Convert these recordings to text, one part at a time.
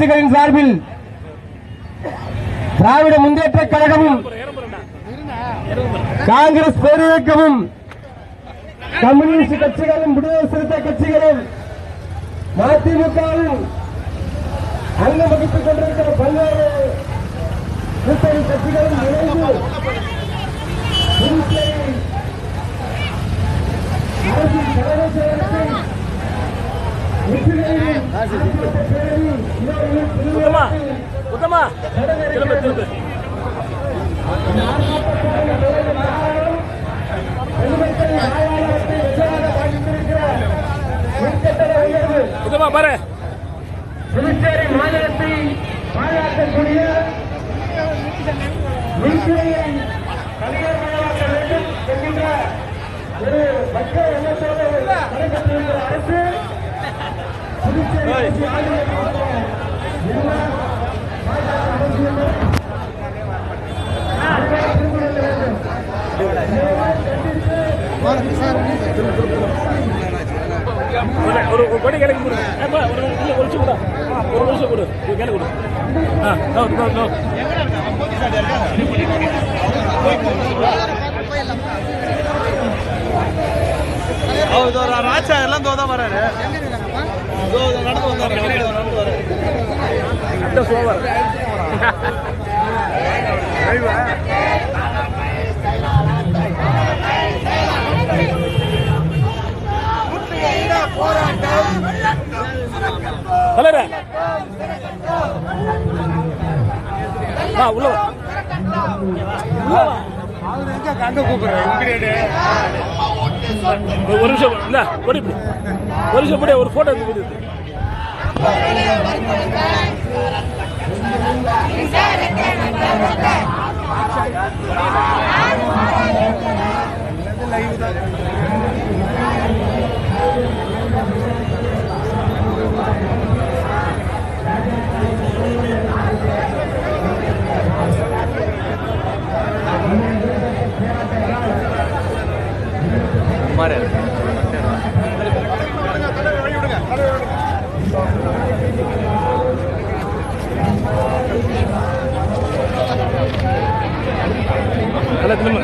கட்சிகளின் சார்பில் திராவிட முன்னேற்ற கழகமும் காங்கிரஸ் பேரியக்கமும் கம்யூனிஸ்ட் கட்சிகளும் விடுதலை சிறுத்தை கட்சிகளும் மதிமுகவும் அங்கம் வகித்துக் கொண்டிருக்கிற பல்வேறு கூட்டணி கட்சிகளும் இணைந்து புதுச்சேரி அரசின் தலைமை செயலத்தை வெற்றிகளையும் பேரணி இவர்களின் உத்தமா உத்தமா. திரும்ப திரும்ப. உத்தமா பாரு. புதுச்சேரி மாநிலத்தை பாதுகாக்கக்கூடிய மின்துறையை தனியார்மயமாக்க வேண்டும் என்கின்ற ஒரு மக்கள் எண்ணத்தோடு நடைபெற்றிருக்கிற அரசு புதுச்சேரி அரசு ஆளுநர் எல்லா பாஜக அரசியலும் ஒரு ஒரு கொடி கிழக்கு கொடுங்க ஒரு இல்ல, ஒரு நிமிஷம் கூட ஒரு நிமிஷம் கொடு ஒரு கொடு ஆ நோ நோ நோ ராஜா எல்லாம் தோதா வராரு. தலைவரே வா உள்ள வா உள்ள ஒரு நிமிஷம் ஒரு நிமிஷம் இப்படி ஒரு போட்டோ எடுத்து போயிடு. நல்லா திரும்ப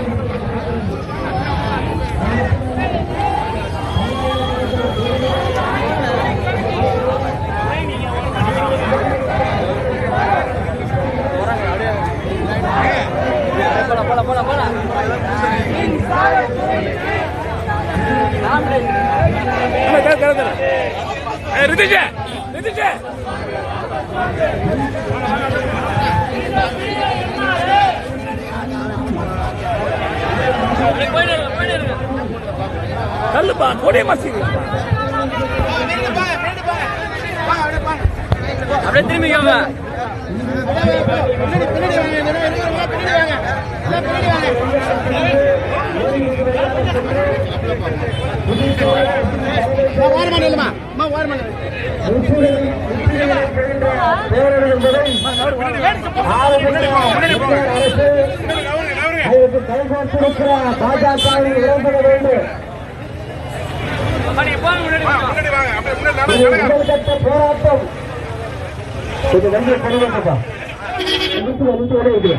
போலாம் போலாம் போலாம் போலாம் அண்ணா, கேளு, கேளு, கேளு. ஏய், ரிதிஷ் ரிதிஷ் கல்லுப்பா கொடிய மாசிங்களா அப்படியே திரும்பிக்கோங்க பேரணியின் என்பதை அரசு அதற்கு கைகோர்த்திருக்கிற பாஜகவை இழந்துட வேண்டும். இது முதல்கட்ட போராட்டம். இது வண்டியை கொண்டு நிறுத்து நிறுத்து வரை இது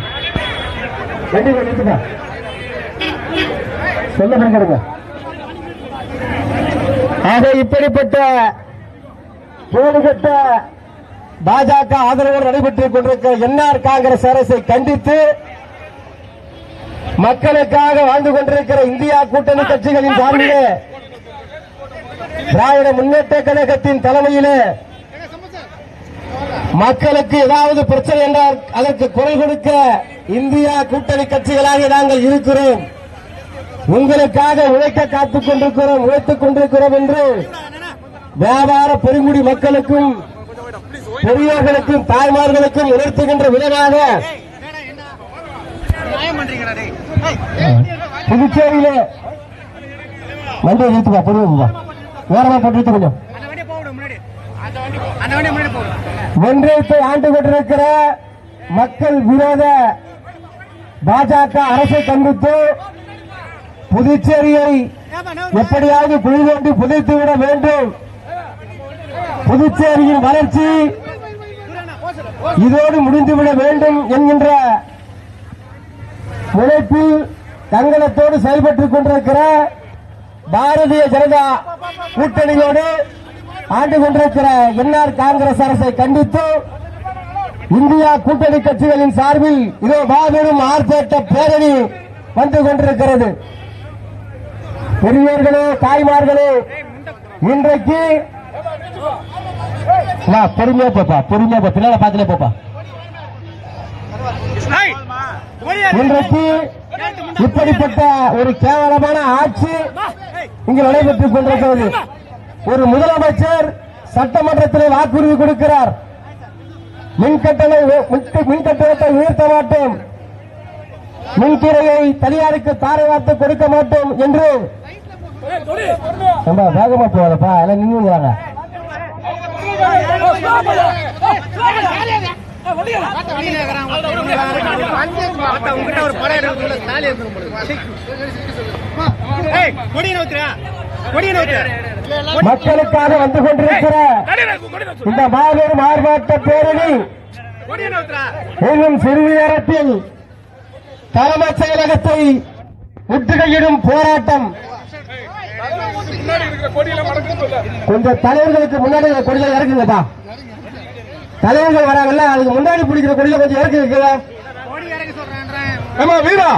வண்டி நிறுத்துப்பா சொல்ல பண்ணிடுங்க ஆக இப்படிப்பட்ட கேடுகட்ட பாஜக ஆதரவோடு நடைபெற்றுக் கொண்டிருக்கிற என்ஆர் காங்கிரஸ் அரசை கண்டித்து மக்களுக்காக வாழ்ந்து கொண்டிருக்கிற இந்தியா கூட்டணி கட்சிகளின் சார்பிலே திராவிட முன்னேற்ற கழகத்தின் தலைமையிலே மக்களுக்கு ஏதாவது பிரச்சனை என்றால் அதற்கு குரல் கொடுக்க இந்தியா கூட்டணி கட்சிகளாக நாங்கள் இருக்கிறோம். உங்களுக்காக உழைக்க காத்துக் கொண்டிருக்கிறோம் உழைத்துக் கொண்டிருக்கிறோம் என்று வியாபார பெருங்குடி மக்களுக்கும் பெரியோர்களுக்கும் தாய்மார்களுக்கும் உணர்த்துகின்ற விதமாக புதுச்சேரியில வண்டியை நிறுத்துப்பா பொதுவா வேறமா போட்டு கொஞ்சம். ஒன்றியத்தை ஆண்டு கொண்டிருக்கிற மக்கள் விரோத பாஜக அரசை கண்டித்து புதுச்சேரியை எப்படியாவது குழி தோண்டி புதைத்து விட வேண்டும். புதுச்சேரியின் வளர்ச்சி இதோடு முடிந்துவிட வேண்டும் என்கின்ற உழைப்பில் தங்கலத்தோடு செயல்பட்டுக் கொண்டிருக்கிற பாரதிய ஜனதா கூட்டணியோடு ஆண்டு கொண்டிருக்கிற என்ஆர் காங்கிரஸ் அரசை கண்டித்து இந்தியா கூட்டணி கட்சிகளின் சார்பில் இதோ மாபெரும் ஆர்ப்பாட்ட பேரணி வந்து கொண்டிருக்கிறது. பெரியவர்களே தாய்மார்களே இன்றைக்கு பொறுமையா போப்பா பொறுமையா போ பின்னால பாத்துல போப்பா. இன்றைக்கு இப்படிப்பட்ட ஒரு கேவலமான ஆட்சி இங்கு நடைபெற்றுக் கொண்டிருக்கிறது ஒரு முதலமைச்சர் சட்டமன்றத்தில் வாக்குறுதி கொடுக்கிறார் மின் கட்டணை மின் கட்டணத்தை உயர்த்த மாட்டோம் மின்துறையை தனியாருக்கு தாரை வார்த்து கொடுக்க மாட்டோம் என்று ரொம்ப வேகமா போவாதப்பா எல்லாம் நின்றுங்கிறாங்க உங்ககிட்ட ஒரு படம் தாலி மக்களுக்காக வந்து கொண்டிருக்கிற இந்த மாபெரும் ஆர்ப்பாட்ட பேரணி இன்னும் சிறிது நேரத்தில் தலைமைச் செயலகத்தை முற்றுகையிடும் போராட்டம். கொஞ்சம் தலைவர்களுக்கு முன்னாடி இந்த கொடிகளை இறக்குங்கப்பா. தலைவர்கள் வராங்கல்ல அதுக்கு முன்னாடி பிடிக்கிற கொடிகளை கொஞ்சம் இறக்கி சொல்றேன்றேன் ஏமா வீரா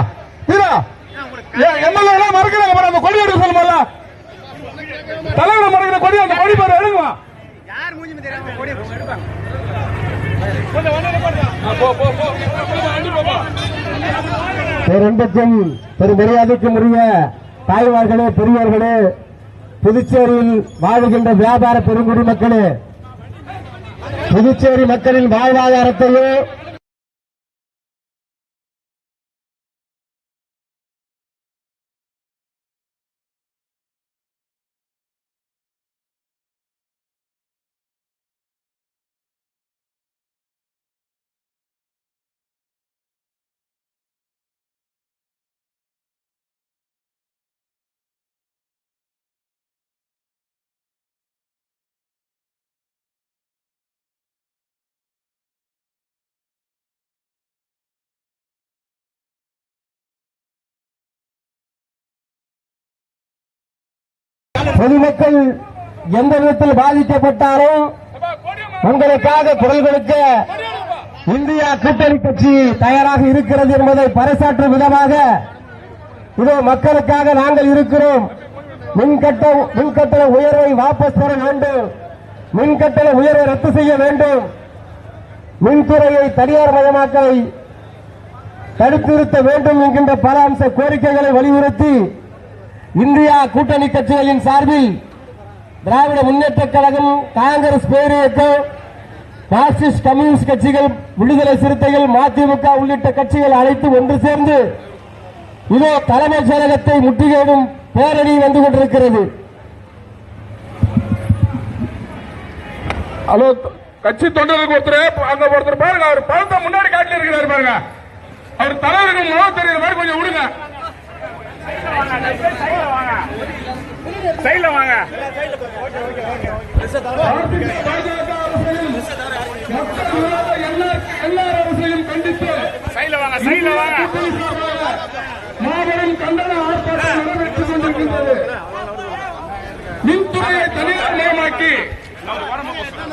வீரா எம்எல்ஏ எல்லாம் மறக்கிறாங்க அந்த கொடி எடுக்க சொல்லுமல்ல தலைவர் மறக்கிற கொடி அந்த கொடி பேர் எடுங்க யார் மூஞ்சி தெரியாம கொடி எடுப்பாங்க கொஞ்சம் வண்டியில போடுங்க. ஆ, போ, போ, போ. கொஞ்சம் வண்டி போ, போ. பேரன்புக்கும் பெரும் மரியாதைக்கும் உரிய தாய்மார்களே பெரியவர்களே புதுச்சேரியில் வாழுகின்ற வியாபார பெருங்குடி மக்களே புதுச்சேரி மக்களின் வாழ்வாதாரத்தையோ பொதுமக்கள் எந்த விதத்தில் பாதிக்கப்பட்டாலும் உங்களுக்காக குரல் கொடுக்க இந்தியா கூட்டணி கட்சி தயாராக இருக்கிறது என்பதை பறைசாற்றும் விதமாக இதோ மக்களுக்காக நாங்கள் இருக்கிறோம். மின்கட்ட மின்கட்டண உயர்வை வாபஸ் பெற வேண்டும். மின்கட்டண உயர்வை ரத்து செய்ய வேண்டும். மின்துறையை தனியார் மயமாக்கலை தடுத்து நிறுத்த வேண்டும் என்கின்ற பல அம்ச கோரிக்கைகளை வலியுறுத்தி இந்தியா கூட்டணி கட்சிகளின் சார்பில் திராவிட முன்னேற்ற கழகம் காங்கிரஸ் பேரியக்கம் மார்க்சிஸ்ட் கம்யூனிஸ்ட் கட்சிகள் விடுதலை சிறுத்தைகள் மதிமுக உள்ளிட்ட கட்சிகள் அழைத்து ஒன்று சேர்ந்து இதோ தலைமைச் செயலகத்தை முற்றுகையிடும் பேரணி வந்து கொண்டிருக்கிறது. ஹலோ கட்சி தொண்டருக்கு ஒருத்தர் அங்க ஒருத்தர் பாருங்க அவர் பழத்தை முன்னாடி காட்டியிருக்கிறாரு பாருங்க. அவர் தலைவருக்கு முகம் தெரியுற மாதிரி கொஞ்சம் விடுங்க. சைடுல வாங்க எல்லா அரசையும் கண்டித்து சைடுல வாங்க சைடுல வாங்க கூட்டணி சார்பாக மாபெரும் கண்டன ஆர்ப்பாட்டம் நடைபெற்றுக் கொண்டிருக்கின்றது மின்துறையை தனியார் மயமாக்கி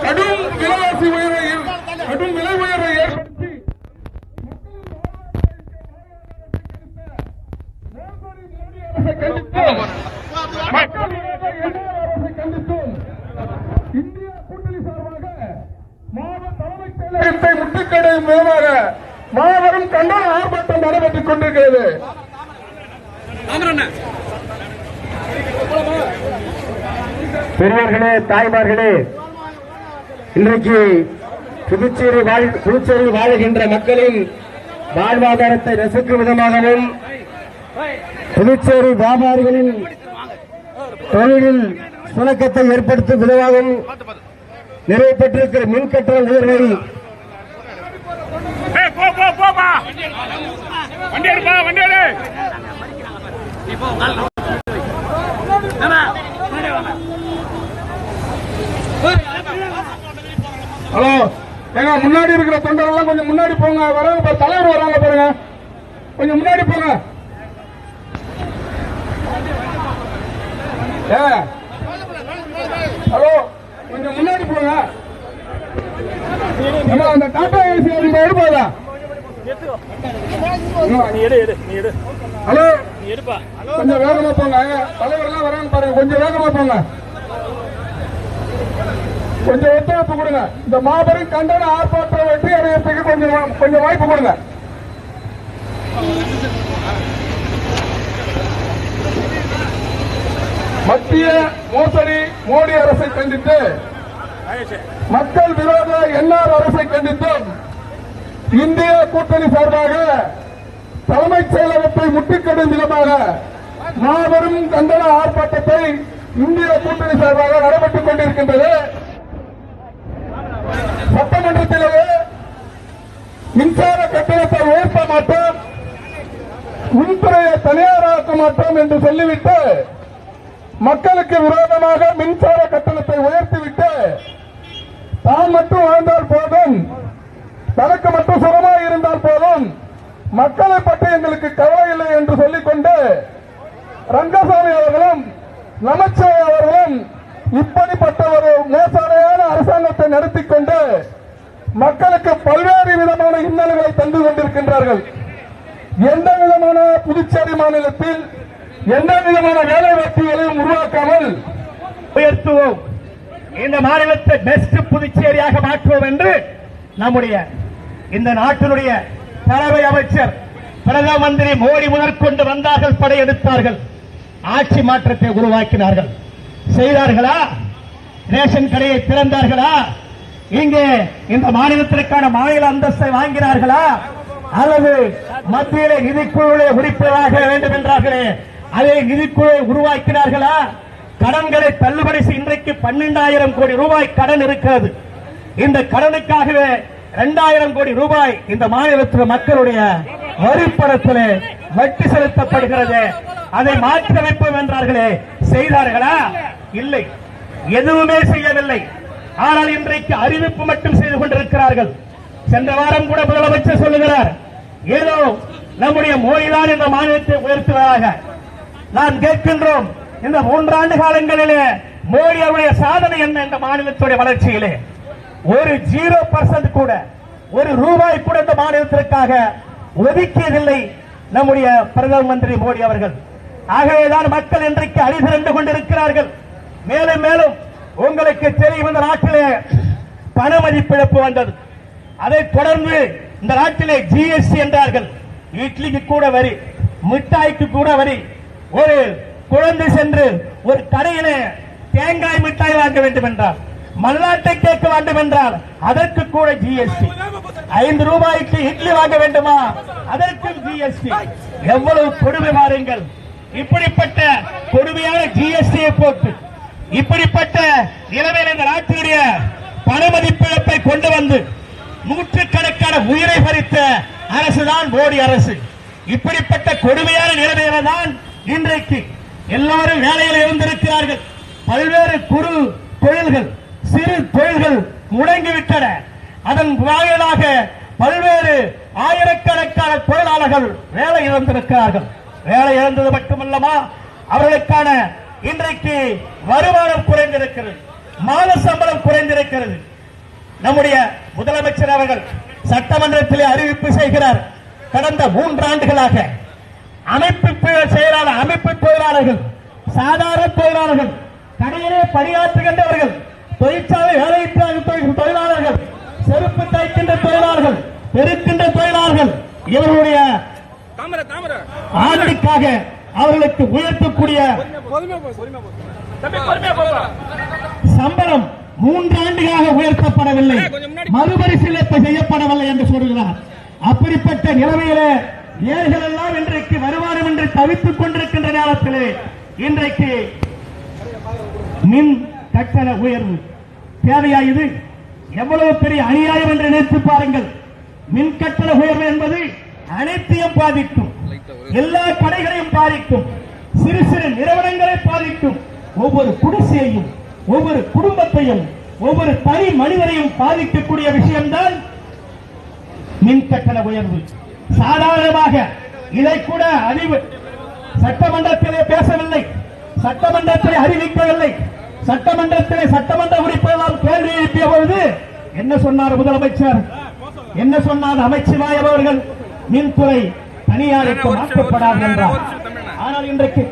கடும் விலைவாசி உயர்வை கடும் விலை உயர்வை ஏற்படுத்தி அரசை கண்டித்தோம். மக்கள் விரோத என்ஆர் அரசை கண்டித்தோம். இந்தியா கூட்டணி சார்பாக மாவட்ட தலைமைச் செயலகத்தை முற்றுகையிடும் விதமாக மாபெரும் கண்டன ஆர்ப்பாட்டம் நடைபெற்றுக் கொண்டிருக்கிறது பெரியவர்களே தாய்மார்களே இன்றைக்கு புதுச்சேரி வாழ் புதுச்சேரி வாழ்கின்ற மக்களின் வாழ்வாதாரத்தை ரசிக்கும் விதமாகவும் புதுச்சேரி வியாபாரிகளின் தொழிலில் சுணக்கத்தை ஏற்படுத்தும் விதமாகவும் நிறைவேற்றிருக்கிற மின் கட்டண உயர்வை ஏய், போ ஹலோ ஏங்க முன்னாடி இருக்கிற தொண்டர்கள் கொஞ்சம் முன்னாடி போங்க. வராங்க தலைவர் வராங்க பாருங்க. கொஞ்சம் முன்னாடி போங்க. ஏ ஹலோ கொஞ்சம் முன்னாடி போங்க. அந்த டாடா ஏசி அந்த எடுப்பாதா? ஹலோ கொஞ்சம் வேகமா போங்க. தலைவர் எல்லாம் வராங்க பாருங்க. கொஞ்சம் வேகமா போங்க. கொஞ்சம் ஒத்துழைப்பு கொடுங்க. இந்த மாபெரும் கண்டன ஆர்ப்பாட்டம் வெற்றி அடையறதுக்கு கொஞ்சம் கொஞ்சம் வாய்ப்பு கொடுங்க. மத்திய மோசடி மோடி அரசை கண்டித்து மக்கள் விரோத என்ஆர் அரசை கண்டித்தும் இந்திய கூட்டணி சார்பாக தலைமைச் செயலகத்தை முட்டுக்கடும் விதமாக மாபெரும் கண்டன ஆர்ப்பாட்டத்தை இந்திய கூட்டணி சார்பாக நடைபெற்றுக் கொண்டிருக்கின்றது. சட்டமன்றத்திலேயே மின்சார கட்டணத்தை உயர்த்த மாட்டோம் மின்துறையை தனியாராக்க மாட்டோம் என்று சொல்லிவிட்டு மக்களுக்கு விரோதமாக மின்சார கட்டணத்தை உயர்த்திவிட்டு தான் மட்டும் வாழ்ந்தால் போதும் தனக்கு மட்டும் சுகமாக இருந்தால் போதும் மக்களை பற்றி எங்களுக்கு கவலை இல்லை என்று சொல்லிக்கொண்டு ரங்கசாமி அவர்களும் நமச்சிவாய் அவர்களும் இப்படிப்பட்ட ஒரு மோசடியான அரசாங்கத்தை நடத்தி மக்களுக்கு பல்வேறு விதமான இன்னல்களை தந்து கொண்டிருக்கின்றார்கள். எந்த விதமான புதுச்சேரி மாநிலத்தில் எந்த விதமான வேலை வாய்ப்புகளையும் உருவாக்காமல் உயர்த்துவோம். இந்த மாநிலத்தை பெஸ்ட் புதுச்சேரியாக மாற்றுவோம் என்று நம்முடைய இந்த நாட்டினுடைய தலைமை அமைச்சர் பிரதம மந்திரி மோடி முதற்கொண்டு வந்தார்கள் படையெடுத்தார்கள் ஆட்சி மாற்றத்தை உருவாக்கினார்கள். செய்தார்களா? ரேஷன் கடையை திறந்தார்களா? இங்கே இந்த மாநிலத்திற்கான மாநில அந்தஸ்தை வாங்கினார்களா? அல்லது மத்தியில நிதிக்குழுவிலே உறுப்பினராக வேண்டும் என்றார்களே அதை நிதிக்குழுவை உருவாக்கினார்களா? கடன்களை தள்ளுபடி இன்றைக்கு பன்னெண்டாயிரம் கோடி ரூபாய் கடன் இருக்கிறது. இந்த கடனுக்காகவே இரண்டாயிரம் கோடி ரூபாய் இந்த மாநிலத்தில் மக்களுடைய வரிப்பணத்தில் வட்டி செலுத்தப்படுகிறது. அதை மாற்றி அமைப்போம் என்றார்களே செய்தார்களா? இல்லை. எதுவுமே செய்யவில்லை. ஆனால் இன்றைக்கு அறிவிப்பு மட்டும் செய்து கொண்டிருக்கிறார்கள். சென்ற வாரம் கூட முதலமைச்சர் சொல்லுகிறார் ஏதோ நம்முடைய மோடிதான் இந்த மாநிலத்தை உயர்த்துவதாக. நாம் கேட்கின்றோம் இந்த மூன்றாண்டு காலங்களிலே மோடி அவருடைய சாதனை என்ன இந்த மாநிலத்துடைய வளர்ச்சியிலே? ஒரு ஜீரோ பர்சன்ட் கூட ஒரு ரூபாய் கூட இந்த மாநிலத்திற்காக ஒதுக்கியதில்லை நம்முடைய பிரதம மந்திரி மோடி அவர்கள். ஆகவேதான் மக்கள் இன்றைக்கு அணிதிரண்டு கொண்டிருக்கிறார்கள். மேலும் மேலும் உங்களுக்கு தெரியும் இந்த நாட்டிலே பண மதிப்பிழப்பு வந்தது. அதைத் தொடர்ந்து இந்த நாட்டிலே ஜிஎஸ்டி என்றார்கள். இட்லிக்கு கூட வரி மிட்டாய்க்கு கூட வரி. ஒரு குழந்தை சென்று ஒரு கடையிலே தேங்காய் மிட்டாய் வாங்க வேண்டும் என்றால் மல்லாட்டை கேட்க வேண்டும் என்றால் அதற்கு கூட ஜிஎஸ்டி ஐந்து ரூபாய்க்கு இட்லி வாங்க வேண்டுமா? அதற்கும் ஜிஎஸ்டி எவ்வளவு கொடுமை மாறுங்கள் இப்படிப்பட்ட கொடுமையான ஜிஎஸ்டியை போட்டு இப்படிப்பட்ட நிலைமையில் இந்த நாட்டினுடைய பணமதிப்பிழப்பை கொண்டு வந்து நூற்றுக்கணக்கான உயிரை பறித்த அரசுதான் மோடி அரசு. இப்படிப்பட்ட கொடுமையான நிலைமையில தான் இன்றைக்கு எல்லாரும் வேலையில் இருந்திருக்கிறார்கள். பல்வேறு குறு தொழில்கள் சிறு தொழில்கள் முடங்கிவிட்டன. அதன் வாயிலாக பல்வேறு ஆயிரக்கணக்கான தொழிலாளர்கள் வேலை இழந்திருக்கிறார்கள். வேலை இழந்தது மட்டுமல்லமா அவர்களுக்கான இன்றைக்கு வருமானம் குறைந்திருக்கிறது மாத சம்பளம் குறைந்திருக்கிறது. நம்முடைய முதலமைச்சர் அவர்கள் சட்டமன்றத்திலே அறிவிப்பு செய்கிறார். கடந்த மூன்றாண்டுகளாக அமைப்பு செயலாளர் அமைப்பு தொழிலாளர்கள் சாதாரண தொழிலாளர்கள் கடையிலே பணியாற்றுகின்றவர்கள் தொழிற்சாலை வேலைக்கு தொழிலாளர்கள் செருப்பு தைக்கின்ற தொழிலாளர்கள் பெருக்கின்ற தொழிலாளர்கள் இவர்களுடைய ஆண்டுக்காக அவர்களுக்கு உயர்த்தக்கூடிய சம்பளம் மூன்றாண்டுகளாக உயர்த்தப்படவில்லை. மறுபரிசீலனை செய்யப்படவில்லை என்று சொல்கிறார். அப்படிப்பட்ட நிலைமையில ஏழைகள் எல்லாம் இன்றைக்கு வருமானம் என்று தவித்துக் கொண்டிருக்கின்ற நேரத்திலே இன்றைக்கு மின் கட்டண உயர்வு தேவையா இது எவ்வளவு பெரிய அநியாயம் என்று நினைத்து பாருங்கள். மின் கட்டண உயர்வு என்பது அனைத்தையும் பாதிக்கும். எல்லா கடைகளையும் பாதிக்கும். சிறு சிறு நிறுவனங்களை பாதிக்கும். ஒவ்வொரு குடிசையையும் ஒவ்வொரு குடும்பத்தையும் ஒவ்வொரு தனி மனிதரையும் பாதிக்கக்கூடிய விஷயம்தான் மின் கட்டண உயர்வு. சாதாரணமாக இதை கூட அறிவு சட்டமன்றத்திலே பேசவில்லை. சட்டமன்றத்திலே அறிவிக்கவில்லை. சட்டமன்றத்திலே சட்டமன்ற உறுப்பினர் கேள்வி எழுப்பிய பொழுது என்ன சொன்னார் முதலமைச்சர்? என்ன சொன்னார்? அமைச்சர் அவர்கள்? மின்துறை தனியாருக்கு மாற்றப்படாது என்றார். ஆனால் இன்றைக்கு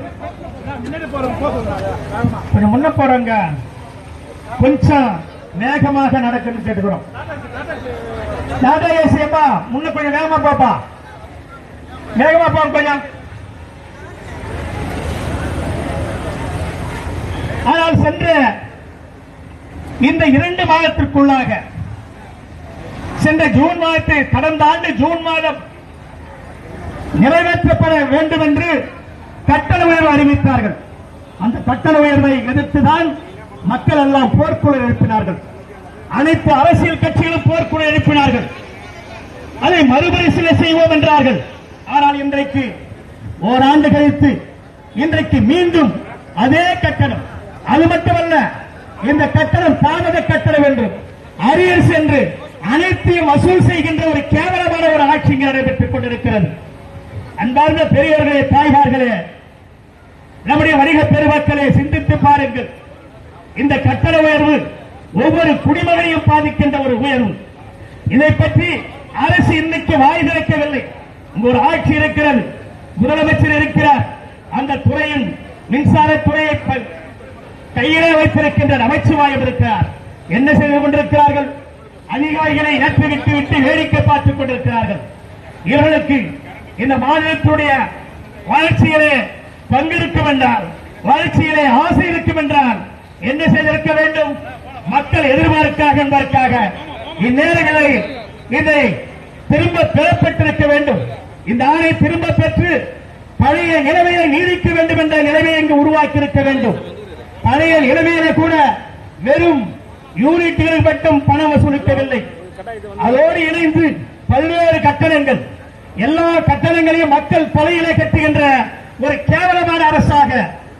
கொஞ்சம் முன்ன போறவங்க கொஞ்சம் வேகமாக நடக்குன்னு கேட்டுக்கிறோம். டாடா ஏசியப்பா முன்ன கொஞ்சம் வேகமா போப்பா. வேகமா போ கொஞ்சம். ஆனால் சென்ற இந்த இரண்டு மாதத்திற்குள்ளாக சென்ற ஜூன் மாதத்தை கடந்த ஆண்டு ஜூன் மாதம் நிறைவேற்றப்பட வேண்டும் என்று கட்டண உயர்வு அறிவித்தார்கள். அந்த கட்டண உயர்வை எதிர்த்துதான் மக்கள் எல்லாம் போர்க்குழு எழுப்பினார்கள். அனைத்து அரசியல் கட்சிகளும் போர்க்குழு எழுப்பினார்கள். அதை மறுபரிசீலனை செய்வோம் என்றார்கள். ஆனால் இன்றைக்கு ஓராண்டு கழித்து இன்றைக்கு மீண்டும் அதே கட்டணம். அது மட்டுமல்ல இந்த கட்டணம் தாமத கட்டணம் என்று அரியர்ஸ் என்று அனைத்தையும் வசூல் செய்கின்ற ஒரு கேவலமான ஒரு ஆட்சி நடைபெற்றுக் கொண்டிருக்கிறது. அன்பார்ந்த பெரியவர்களே தாய்மார்களே நம்முடைய வணிக பெருமக்களை சிந்தித்து பாருங்கள். இந்த கட்டண உயர்வு ஒவ்வொரு குடிமகனையும் பாதிக்கின்ற ஒரு உயர்வு. இதை பற்றி அரசு இன்னைக்கு வாய் திறக்கவில்லை. ஒரு ஆட்சி இருக்கிறது. முதலமைச்சர் இருக்கிறார். அந்த துறையின் மின்சாரத்துறையை கையிலே வைத்திருக்கின்ற நமச்சிவாயம் இருக்கிறார். என்ன செய்து கொண்டிருக்கிறார்கள்? அதிகாரிகளை ஏற்றி விட்டு வேடிக்கை பார்த்துக் கொண்டிருக்கிறார்கள். இவர்களுக்கு இந்த மாநிலத்துடைய வளர்ச்சியிலே பங்கெடுக்கும் என்றால் வளர்ச்சியிலே ஆசை இருக்கும் என்றால் என்ன செய்திருக்க வேண்டும்? மக்கள் எதிர்பார்க்காக என்பதற்காக இந்நேரங்களில் இதை திரும்ப பெறப்பட்டிருக்க வேண்டும். இந்த ஆணை திரும்ப பெற்று பழைய நிலைமையை நீடிக்க வேண்டும் என்ற நிலைமையை இங்கு உருவாக்கி இருக்க வேண்டும். பழைய நிலைமையில கூட வெறும் யூனிட்டுகள் மட்டும் பணம் வசூலிக்கவில்லை. அதோடு இணைந்து பல்வேறு கட்டணங்கள் எல்லா கட்டணங்களையும் மக்கள் தலையிலே கட்டுகின்ற ஒரு கேவலமான அரசாக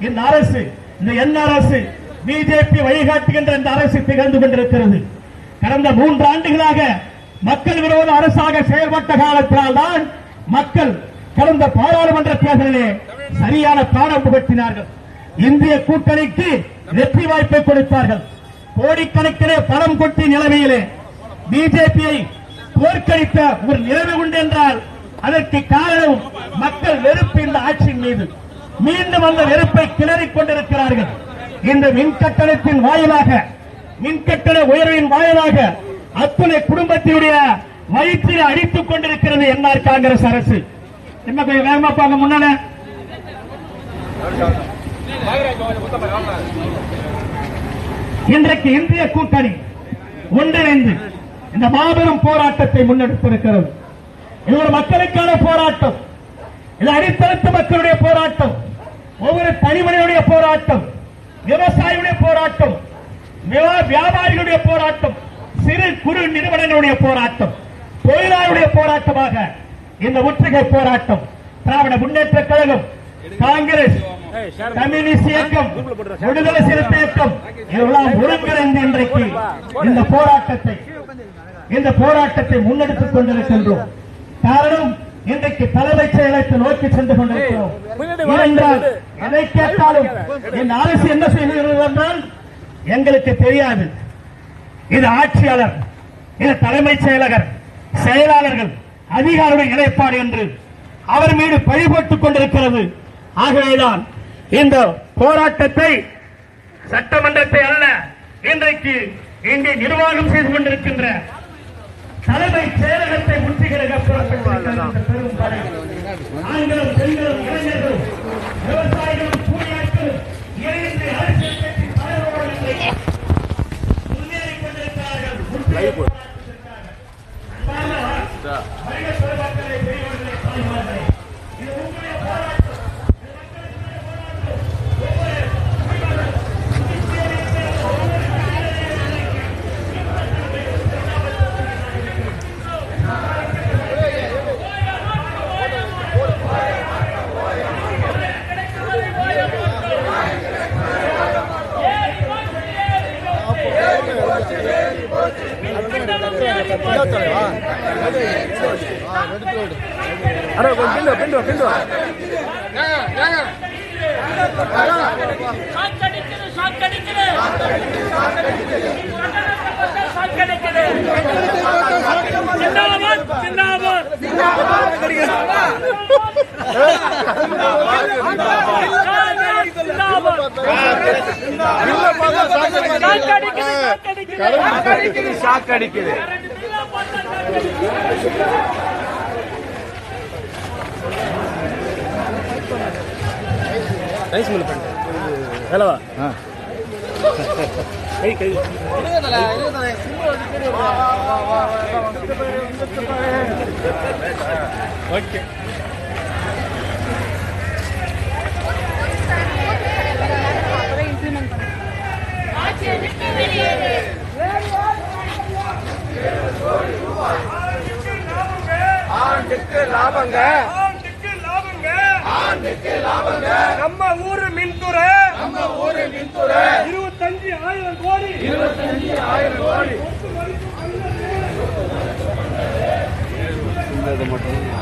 இந்த அரசு இந்த என் அரசு பிஜேபி வழிகாட்டுகின்ற இந்த அரசு திகழ்ந்து கொண்டிருக்கிறது. கடந்த மூன்று ஆண்டுகளாக மக்கள் விரோத அரசாக செயல்பட்ட காலத்தினால் தான் மக்கள் கடந்த பாராளுமன்ற தேர்தலிலே சரியான பாடம் புகட்டினார்கள். இந்திய கூட்டணிக்கு வெற்றி வாய்ப்பை கொடுத்தார்கள். கோடிக்கணக்கிலே பணம் கொட்டி நிலைமையிலே பிஜேபியை தோற்கடித்த ஒரு நிலைமை உண்டு என்றால் அதற்கு காரணம் மக்கள் வெறுப்பு இந்த ஆட்சியின் மீது. மீண்டும் அந்த வெறுப்பை கிளறிக் கொண்டிருக்கிறார்கள். இந்த மின்கட்டணத்தின் வாயிலாக மின்கட்டண உயர்வின் வாயிலாக அத்துணை குடும்பத்தினுடைய வயிற்றில் அடித்துக் கொண்டிருக்கிறது என்ஆர் காங்கிரஸ் அரசு. என்ன கொஞ்சம் வேகமா பாங்க முன்னால. இன்றைக்கு இந்திய கூட்டணி ஒன்றிணைந்து இந்த மாபெரும் போராட்டத்தை முன்னெடுத்திருக்கிறது. இது ஒரு மக்களுக்கான போராட்டம். இது அடித்தளத்து மக்களுடைய போராட்டம். ஒவ்வொரு தனிமனிதனுடைய போராட்டம். விவசாயியுடைய போராட்டம். வியாபாரிகளுடைய போராட்டம். சிறு குறு நிறுவனங்களுடைய போராட்டம். தொழிலாளருடைய போராட்டமாக இந்த முற்றுகை போராட்டம். திராவிட முன்னேற்ற கழகம் காங்கிரஸ் கம்யூனிஸ்ட் இயக்கம் விடுதலை சிறுத்தை இயக்கம் இதெல்லாம் ஒருங்கிணைந்து இன்றைக்கு இந்த போராட்டத்தை இந்த போராட்டத்தை முன்னெடுத்துக் கொண்டிருக்கின்றோம். காரணம் இன்றைக்கு தலைமைச் செயலகத்தை நோக்கி சென்று கொண்டிருக்கிறோம். ஏனென்றால் எதை கேட்டாலும் இந்த அரசு என்ன செய்கிறது என்றால் எங்களுக்கு தெரியாது. இது ஆட்சியாளர் இது தலைமைச் செயலகர் செயலாளர்கள் அதிகாரியுடைய இணைப்பாடு என்று அவர் மீது பழிபட்டுக் கொண்டிருக்கிறது. ஆகவேதான் இந்த போராட்டத்தை சட்டமன்றத்தை அல்ல இன்றைக்கு இங்கே நிர்வாகம் செய்து கொண்டிருக்கின்ற தலைமை செயலகத்தை முற்றுகிற பெரும் படை. ஆண்களும் பெண்களும் இளைஞர்களும் விவசாயிகளும் கூலியாட்களும் இணைந்து அரசியல் கட்சி கொண்டிருக்கிறார்கள். முற்றுகை போராட்டத்திற்காக. அன்பார்ந்த வணிக பெருமக்களே, பெரியவர்களே, தாய்மார்களே, இது உங்களுடைய போராட்டம் ஏய் அட கொஞ்சம் பிண்டு பிண்டு பிண்டு ஷாக் அடிக்குது ஷாக் அடிக்குது ஷாக் அடிக்குது ஜிந்தாபாத் ஜிந்தாபாத் ஜிந்தாபாத் ஷாக் அடிக்குது ஷாக் அடிக்குது ஷாக் அடிக்குது ரைஸ் மில் பண்ணு வேலவா? கை கை. ஓகே. லாபங்க. நம்ம ஊரு மின்துறை. நம்ம ஊரு மின்துறை. இருபத்தஞ்சு ஆயிரம் கோடி. இருபத்தஞ்சு ஆயிரம் கோடி. மட்டும்